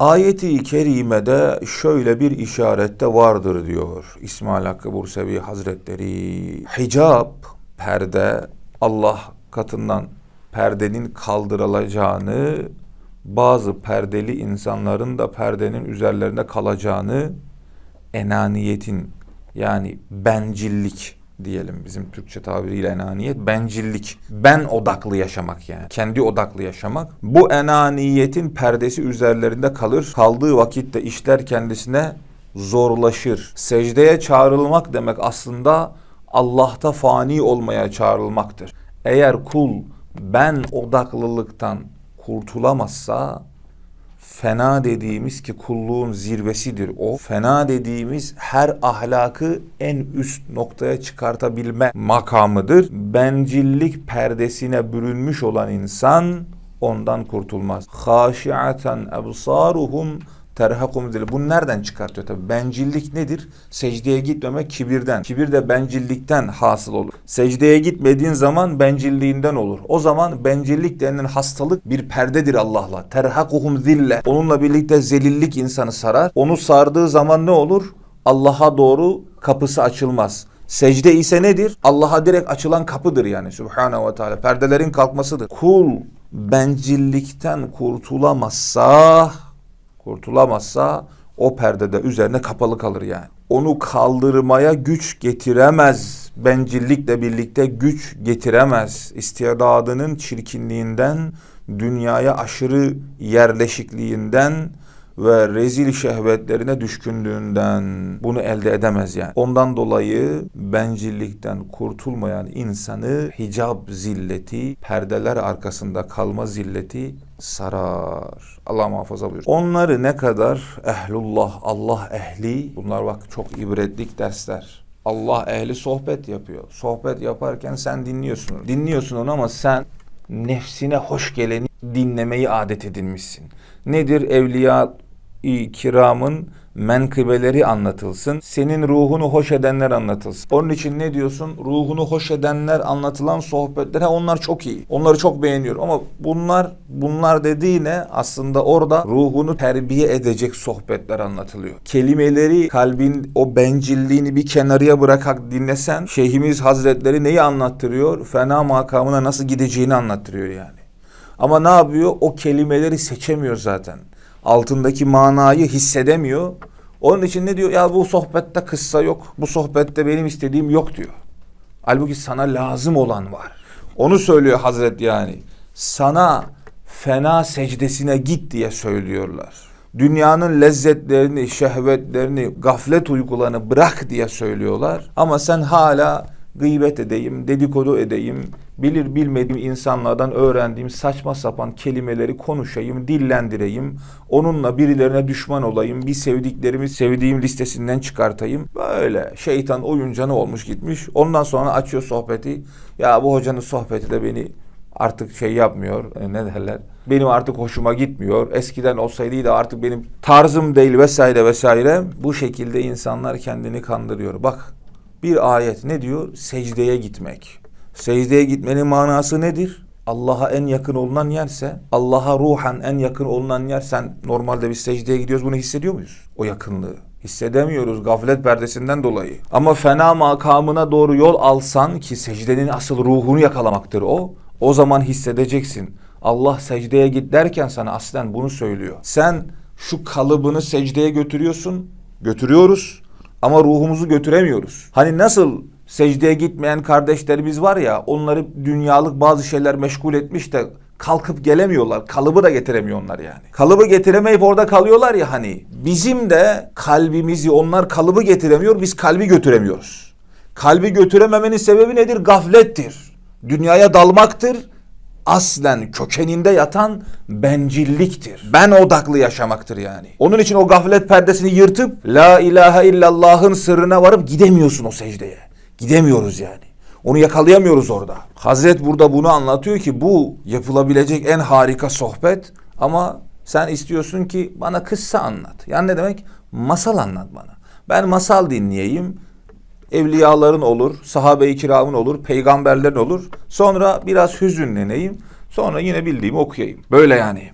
Ayeti kerimede şöyle bir işarette vardır diyor İsmail Hakkı Bursevi Hazretleri. Hicab, perde Allah katından perdenin kaldırılacağını, bazı perdeli insanların da perdenin üzerlerinde kalacağını, enaniyetin yani bencillik diyelim bizim Türkçe tabiriyle enaniyet bencillik. Ben odaklı yaşamak yani. Kendi odaklı yaşamak. Bu enaniyetin perdesi üzerlerinde kalır. Kaldığı vakitte işler kendisine zorlaşır. Secdeye çağrılmak demek aslında Allah'ta fani olmaya çağrılmaktır. Eğer kul ben odaklılıktan kurtulamazsa fena dediğimiz ki kulluğun zirvesidir o. Fena dediğimiz her ahlakı en üst noktaya çıkartabilme makamıdır. Bencillik perdesine bürünmüş olan insan ondan kurtulmaz. Haşiaten ebsaruhum terhakum zil. Bunu nereden çıkartıyor tabii? Bencillik nedir? Secdeye gitmemek kibirden. Kibir de bencillikten hasıl olur. Secdeye gitmediğin zaman bencilliğinden olur. O zaman bencillik denilen hastalık bir perdedir Allah'la. Terhakuhum zille. Onunla birlikte zelillik insanı sarar. Onu sardığı zaman ne olur? Allah'a doğru kapısı açılmaz. Secde ise nedir? Allah'a direkt açılan kapıdır yani Subhanahu ve Teala. Perdelerin kalkmasıdır. Kul bencillikten kurtulamazsa kurtulamazsa o perdede üzerine kapalı kalır yani. Onu kaldırmaya güç getiremez. Bencillikle birlikte güç getiremez. İstidadının çirkinliğinden, dünyaya aşırı yerleşikliğinden ve rezil şehvetlerine düşkünlüğünden bunu elde edemez yani. Ondan dolayı bencillikten kurtulmayan insanı hicab zilleti, perdeler arkasında kalma zilleti sarar. Allah muhafaza buyur. Onları ne kadar ehlullah, Allah ehli, bunlar bak çok ibretlik dersler. Allah ehli sohbet yapıyor. Sohbet yaparken sen dinliyorsun. Dinliyorsun onu ama sen nefsine hoş geleni dinlemeyi adet edinmişsin. Nedir evliya kiramın menkıbeleri anlatılsın. Senin ruhunu hoş edenler anlatılsın. Onun için ne diyorsun? Ruhunu hoş edenler anlatılan sohbetler. Ha, onlar çok iyi. Onları çok beğeniyorum. Ama bunlar bunlar dediğine aslında orada ruhunu terbiye edecek sohbetler anlatılıyor. Kelimeleri kalbin o bencilliğini bir kenarıya bırakak dinlesen Şeyhimiz Hazretleri neyi anlattırıyor? Fena makamına nasıl gideceğini anlattırıyor yani. Ama ne yapıyor? O kelimeleri seçemiyor zaten altındaki manayı hissedemiyor. Onun için ne diyor? Ya bu sohbette kıssa yok. Bu sohbette benim istediğim yok diyor. Halbuki sana lazım olan var. Onu söylüyor Hazret yani. Sana fena secdesine git diye söylüyorlar. Dünyanın lezzetlerini, şehvetlerini, gaflet uykularını bırak diye söylüyorlar. Ama sen hala gıybet edeyim, dedikodu edeyim, bilir bilmediğim insanlardan öğrendiğim saçma sapan kelimeleri konuşayım, dillendireyim, onunla birilerine düşman olayım, bir sevdiklerimi sevdiğim listesinden çıkartayım. Böyle şeytan oyuncanı olmuş gitmiş. Ondan sonra açıyor sohbeti. Ya bu hocanın sohbeti de beni artık şey yapmıyor. E, ne derler? Benim artık hoşuma gitmiyor. Eskiden olsaydı artık benim tarzım değil vesaire vesaire. Bu şekilde insanlar kendini kandırıyor. Bak bir ayet ne diyor? Secdeye gitmek. Secdeye gitmenin manası nedir? Allah'a en yakın olunan yerse, Allah'a ruhan en yakın olunan yer sen normalde biz secdeye gidiyoruz bunu hissediyor muyuz? O yakınlığı. Hissedemiyoruz gaflet perdesinden dolayı. Ama fena makamına doğru yol alsan ki secdenin asıl ruhunu yakalamaktır o. O zaman hissedeceksin. Allah secdeye git derken sana aslen bunu söylüyor. Sen şu kalıbını secdeye götürüyorsun, götürüyoruz ama ruhumuzu götüremiyoruz. Hani nasıl secdeye gitmeyen kardeşlerimiz var ya onları dünyalık bazı şeyler meşgul etmiş de kalkıp gelemiyorlar. Kalıbı da getiremiyorlar yani. Kalıbı getiremeyip orada kalıyorlar ya hani. Bizim de kalbimizi onlar kalıbı getiremiyor biz kalbi götüremiyoruz. Kalbi götürememenin sebebi nedir? Gaflettir. Dünyaya dalmaktır aslen kökeninde yatan bencilliktir. Ben odaklı yaşamaktır yani. Onun için o gaflet perdesini yırtıp la ilahe illallah'ın sırrına varıp gidemiyorsun o secdeye. Gidemiyoruz yani. Onu yakalayamıyoruz orada. Hazret burada bunu anlatıyor ki bu yapılabilecek en harika sohbet ama sen istiyorsun ki bana kıssa anlat. Yani ne demek? Masal anlat bana. Ben masal dinleyeyim evliyaların olur, sahabe-i kiramın olur, peygamberlerin olur. Sonra biraz hüzünleneyim. Sonra yine bildiğimi okuyayım. Böyle yani.